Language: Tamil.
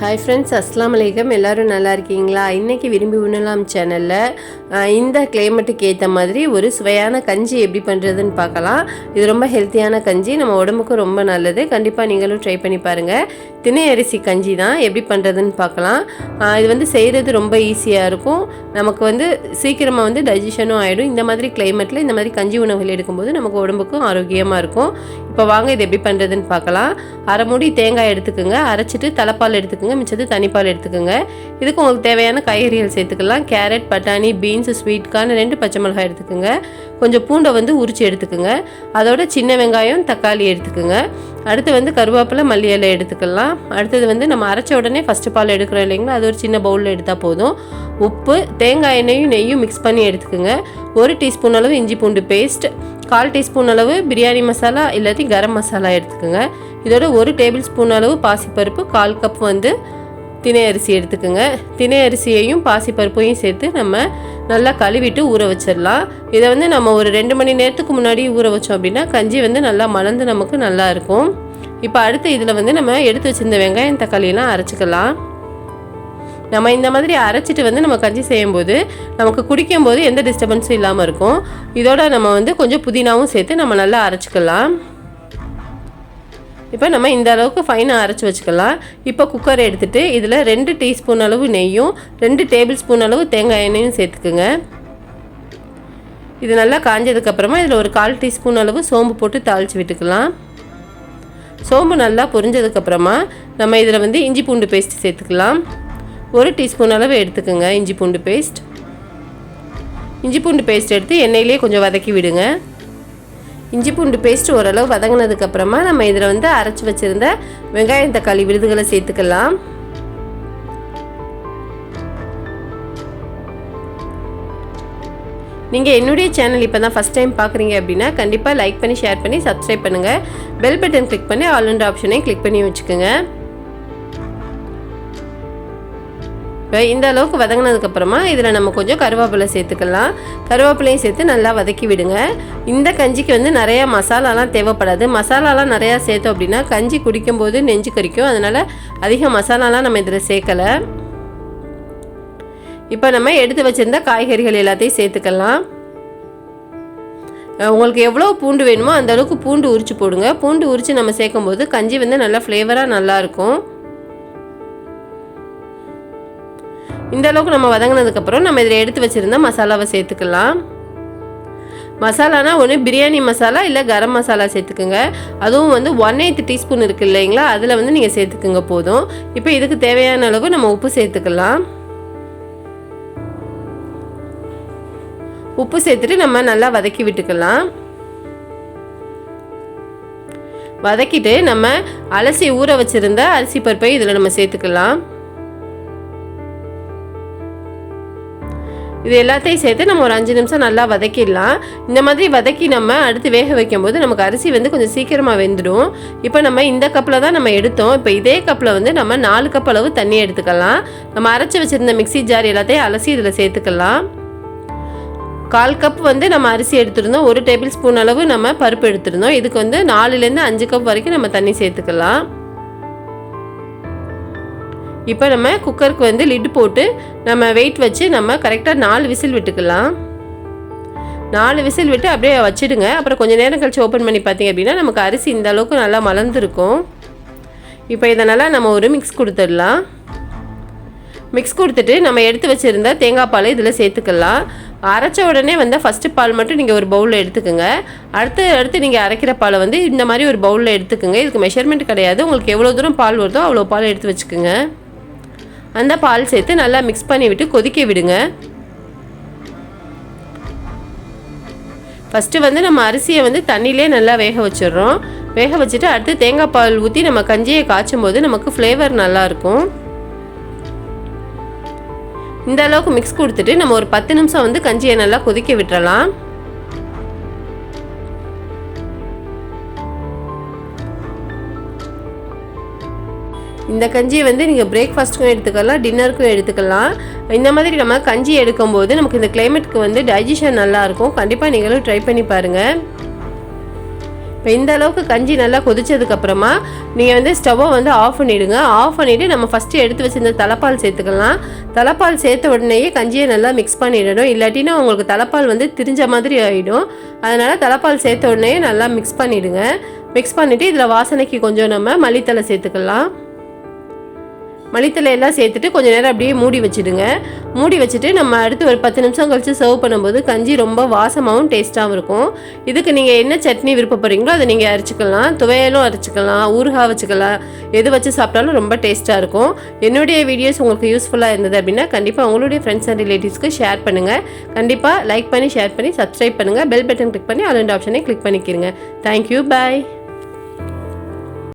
ஹாய் ஃப்ரெண்ட்ஸ் அஸ்லாம் வலைக்கம் எல்லோரும் நல்லா இருக்கீங்களா? இன்றைக்கி விரும்பி உண்ணலாம் சேனலில் இந்த கிளைமேட்டுக்கு ஏற்ற மாதிரி ஒரு சுவையான கஞ்சி எப்படி பண்ணுறதுன்னு பார்க்கலாம். இது ரொம்ப ஹெல்த்தியான கஞ்சி. நம்ம உடம்புக்கும் ரொம்ப நல்லது. கண்டிப்பாக நீங்களும் ட்ரை பண்ணி பாருங்கள் திணை அரிசி கஞ்சி தான். எப்படி பண்ணுறதுன்னு பார்க்கலாம். இது வந்து செய்கிறது ரொம்ப ஈஸியாக இருக்கும். நமக்கு வந்து சீக்கிரமாக வந்து டைஜஷனும் ஆகிடும் இந்த மாதிரி கிளைமேட்டில் இந்த மாதிரி கஞ்சி உணவுகள் எடுக்கும்போது நமக்கு உடம்புக்கும் ஆரோக்கியமாக இருக்கும். இப்போ வாங்க இது எப்படி பண்ணுறதுன்னு பார்க்கலாம். அரை மூடி தேங்காய் எடுத்துக்கோங்க. அரைச்சிட்டு தலைப்பால் எடுத்துக்கோங்க. மிச்சது தனிப்பால் எடுத்துக்கோங்க. இதுக்கு உங்களுக்கு தேவையான காய்கறிகள் சேர்த்துக்கலாம். கேரட் பட்டாணி பீன்ஸ் ஸ்வீட் கார்ன் ரெண்டு பச்சை மிளகாய் எடுத்துக்கோங்க. கொஞ்சம் பூண்டை வந்து உரிச்சு எடுத்துக்கோங்க. அதோட சின்ன வெங்காயம் தக்காளி எடுத்துக்கோங்க. அடுத்து வந்து கருவேப்பிலை மல்லி இலை எடுத்துக்கலாம். அடுத்தது வந்து நம்ம அரைச்ச உடனே ஃபஸ்ட்டு பால் எடுக்கிறோம் இல்லைங்களா? அது ஒரு சின்ன பவுலில் எடுத்தால் போதும். உப்பு தேங்காய் எண்ணெயும் நெய்யும் மிக்ஸ் பண்ணி எடுத்துக்கோங்க. ஒரு டீஸ்பூன் அளவு இஞ்சி பூண்டு பேஸ்ட் கால் டீஸ்பூன் அளவு பிரியாணி மசாலா இல்லாட்டி கரம் மசாலா எடுத்துக்கோங்க. இதோட ஒரு டேபிள் ஸ்பூன் அளவு பாசிப்பருப்பு கால் கப் வந்து தினை அரிசி எடுத்துக்கோங்க. தினை அரிசியையும் பாசிப்பருப்பையும் சேர்த்து நம்ம நல்லா கழுவிட்டு ஊற வச்சிடலாம். இதை வந்து நம்ம ஒரு ரெண்டு மணி நேரத்துக்கு முன்னாடி ஊற வச்சோம் அப்படின்னா கஞ்சி வந்து நல்லா மலர்ந்து நமக்கு நல்லா இருக்கும். இப்போ அடுத்து இதில் வந்து நம்ம எடுத்து வச்சிருந்த வெங்காயம் தக்காளியெல்லாம் அரைச்சிக்கலாம். நம்ம இந்த மாதிரி அரைச்சிட்டு வந்து நம்ம கஞ்சி செய்யும்போது நமக்கு குடிக்கும்போது எந்த டிஸ்டர்பன்ஸும் இல்லாமல் இருக்கும். இதோட நம்ம வந்து கொஞ்சம் புதினாவும் சேர்த்து நம்ம நல்லா அரைச்சிக்கலாம். இப்போ நம்ம இந்த அளவுக்கு ஃபைனாக அரைச்சி வச்சுக்கலாம். இப்போ குக்கர் எடுத்துகிட்டு இதில் ரெண்டு டீஸ்பூன் அளவு நெய்யும் ரெண்டு டேபிள் ஸ்பூன் அளவு தேங்காய் எண்ணெயும் சேர்த்துக்குங்க. இது நல்லா காஞ்சதுக்கப்புறமா இதில் ஒரு கால் டீஸ்பூன் அளவு சோம்பு போட்டு தாளித்து விட்டுக்கலாம். சோம்பு நல்லா பொரிஞ்சதுக்கப்புறமா நம்ம இதில் வந்து இஞ்சி பூண்டு பேஸ்ட் சேர்த்துக்கலாம். ஒரு டீஸ்பூன் அளவு எடுத்துக்கோங்க. இஞ்சி பூண்டு பேஸ்ட் இஞ்சி பூண்டு பேஸ்ட் எடுத்து எண்ணெயிலே கொஞ்சம் வதக்கி விடுங்க. இஞ்சி பூண்டு பேஸ்ட் ஓரளவு வதங்கினதுக்கப்புறமா நம்ம இதில் வந்து அரைச்சி வச்சுருந்த வெங்காயம் தக்காளி விருதுகளை சேர்த்துக்கலாம். நீங்கள் என்னுடைய சேனல் இப்போ தான் ஃபஸ்ட் டைம் பார்க்குறீங்க அப்படின்னா கண்டிப்பாக லைக் பண்ணி ஷேர் பண்ணி சப்ஸ்கிரைப் பண்ணுங்கள் பெல் பட்டன் கிளிக் பண்ணி ஆல் அண்ட் ஆப்ஷனையும் கிளிக் பண்ணி வச்சுக்கோங்க. இப்போ இந்த அளவுக்கு வதங்கினதுக்கப்புறமா இதில் நம்ம கொஞ்சம் கருவேப்பிலை சேர்த்துக்கலாம். கருவேப்பிலையும் சேர்த்து நல்லா வதக்கி விடுங்க. இந்த கஞ்சிக்கு வந்து நிறையா மசாலாலாம் தேவைப்படாது. மசாலாலாம் நிறையா சேர்த்தோம் அப்படின்னா கஞ்சி குடிக்கும்போது நெஞ்சு கறிக்கும் அதனால் அதிக மசாலாலாம் நம்ம இதில் சேர்க்கலை. இப்போ நம்ம எடுத்து வச்சுருந்த காய்கறிகள் எல்லாத்தையும் சேர்த்துக்கலாம். உங்களுக்கு எவ்வளோ பூண்டு வேணுமோ அந்த அளவுக்கு பூண்டு உரிச்சு போடுங்க. பூண்டு உரித்து நம்ம சேர்க்கும்போது கஞ்சி வந்து நல்லா ஃப்ளேவராக நல்லாயிருக்கும் இந்த அளவுக்கு நம்ம வதங்கினதுக்கப்புறம் நம்ம இதில் எடுத்து வச்சுருந்த மசாலாவை சேர்த்துக்கலாம். மசாலானா ஒன்று பிரியாணி மசாலா இல்லை கரம் மசாலா சேர்த்துக்குங்க. அதுவும் வந்து ஒன் எயித்து டீஸ்பூன் இருக்குது இல்லைங்களா? அதில் வந்து நீங்கள் சேர்த்துக்குங்க போதும். இப்போ இதுக்கு தேவையான அளவு நம்ம உப்பு சேர்த்துக்கலாம். உப்பு சேர்த்துட்டு நம்ம நல்லா வதக்கி விட்டுக்கலாம். வதக்கிட்டு நம்ம அலசி ஊற வச்சுருந்த அரிசி பருப்பை இதில் நம்ம சேர்த்துக்கலாம். இது எல்லாத்தையும் சேர்த்து நம்ம ஒரு அஞ்சு நிமிஷம் நல்லா வதக்கிடலாம். இந்த மாதிரி வதக்கி நம்ம அடுத்து வேக வைக்கும்போது நமக்கு அரிசி வந்து கொஞ்சம் சீக்கிரமாக வெந்துடும். இப்போ நம்ம இந்த கப்பில் தான் நம்ம எடுத்தோம். இப்போ இதே கப்பில் வந்து நம்ம நாலு கப் அளவு தண்ணி எடுத்துக்கலாம். நம்ம அரைச்சி வச்சுருந்த மிக்சி ஜார் எல்லாத்தையும் அலசி இதில் சேர்த்துக்கலாம். கால் கப் வந்து நம்ம அரிசி எடுத்துருந்தோம். ஒரு டேபிள் ஸ்பூன் அளவு நம்ம பருப்பு எடுத்துருந்தோம். இதுக்கு வந்து நாலுலேருந்து அஞ்சு கப் வரைக்கும் நம்ம தண்ணி சேர்த்துக்கலாம். இப்போ நம்ம குக்கருக்கு வந்து லிட் போட்டு நம்ம வெயிட் வச்சு நம்ம கரெக்டாக நாலு விசில் விட்டுக்கலாம். நாலு விசில் விட்டு அப்படியே வச்சுடுங்க. அப்புறம் கொஞ்சம் நேரம் கழிச்சு ஓப்பன் பண்ணி பார்த்தீங்க அப்படின்னா நமக்கு அரிசி இந்த அளவுக்கு நல்லா மலர்ந்துருக்கும். இப்போ இதை நல்லா நம்ம ஒரு மிக்ஸ் கொடுத்துடலாம். மிக்ஸ் கொடுத்துட்டு நம்ம எடுத்து வச்சுருந்த தேங்காய் பால் இதில் சேர்த்துக்கலாம். அரைச்ச உடனே வந்து ஃபஸ்ட்டு பால் மட்டும் நீங்கள் ஒரு பவுலில் எடுத்துக்கோங்க. அடுத்து அடுத்து நீங்கள் அரைக்கிற பாலை வந்து இந்த மாதிரி ஒரு பவுலில் எடுத்துக்கோங்க. இதுக்கு மெஷர்மெண்ட் கிடையாது. உங்களுக்கு எவ்வளோ தூரம் பால் வருதோ அவ்வளோ பால் எடுத்து வச்சுக்கோங்க. அந்த பால் சேர்த்து நல்லா மிக்ஸ் பண்ணி விட்டு கொதிக்க விடுங்க. ஃபஸ்ட்டு வந்து நம்ம அரிசியை வந்து தண்ணியிலே நல்லா வேக வச்சிடுறோம். வேக வச்சுட்டு அடுத்து தேங்காய் பால் ஊற்றி நம்ம கஞ்சியை காய்ச்சும் போது நமக்கு ஃப்ளேவர் நல்லாயிருக்கும் இந்த அளவுக்கு மிக்ஸ் கொடுத்துட்டு நம்ம ஒரு பத்து நிமிஷம் வந்து கஞ்சியை நல்லா கொதிக்க விட்டுறலாம். இந்த கஞ்சியை வந்து நீங்கள் பிரேக்ஃபாஸ்ட்டுக்கும் எடுத்துக்கலாம் டின்னருக்கும் எடுத்துக்கலாம். இந்த மாதிரி நம்ம கஞ்சி எடுக்கும்போது நமக்கு இந்த கிளைமேட்டுக்கு வந்து டைஜஷன் நல்லாயிருக்கும். கண்டிப்பாக நீங்களும் ட்ரை பண்ணி பாருங்கள் இப்போ இந்த அளவுக்கு கஞ்சி நல்லா கொதிச்சதுக்கப்புறமா நீங்கள் வந்து ஸ்டவ்வை வந்து ஆஃப் பண்ணிவிடுங்க ஆஃப் பண்ணிவிட்டு நம்ம ஃபஸ்ட்டு எடுத்து வச்சுருந்த தலைப்பால் சேர்த்துக்கலாம். தலைப்பால் சேர்த்த உடனேயே கஞ்சியை நல்லா மிக்ஸ் பண்ணிடணும். இல்லாட்டினா உங்களுக்கு தலைப்பால் வந்து திரிஞ்ச மாதிரி ஆகிடும் அதனால் தலைப்பால் சேர்த்த உடனே நல்லா மிக்ஸ் பண்ணிவிடுங்க மிக்ஸ் பண்ணிவிட்டு இதில் வாசனைக்கு கொஞ்சம் நம்ம மல்லித்தலை சேர்த்துக்கலாம். மல்லித்தலை எல்லாம் சேர்த்துட்டு கொஞ்சம் நேரம் அப்படியே மூடி வச்சுடுங்க. மூடி வச்சுட்டு நம்ம அடுத்து ஒரு பத்து நிமிஷம் கழித்து சர்வ் பண்ணும்போது கஞ்சி ரொம்ப வாசமாகவும் டேஸ்ட்டாகவும் இருக்கும். இதுக்கு நீங்கள் என்ன சட்னி விருப்பப்படுறீங்களோ அதை நீங்கள் அரைச்சிக்கலாம். துவையலும் அரைச்சிக்கலாம் ஊறுகாய் வச்சுக்கலாம். எது வச்சு சாப்பிட்டாலும் ரொம்ப டேஸ்ட்டாக இருக்கும். என்னுடைய வீடியோஸ் உங்களுக்கு யூஸ்ஃபுல்லாக இருந்தது அப்படின்னா கண்டிப்பாக உங்களுடைய ஃப்ரெண்ட்ஸ் அண்ட் ரிலேட்டிவ்ஸ்க்கு ஷேர் பண்ணுங்கள் கண்டிப்பாக லைக் பண்ணி ஷேர் பண்ணி சப்ஸ்கிரைப் பண்ணுங்கள் பெல் பட்டன் கிளிக் பண்ணி அலண்ட் ஆப்ஷனை கிளிக் பண்ணிக்கிறங்க தேங்க்யூ பாய்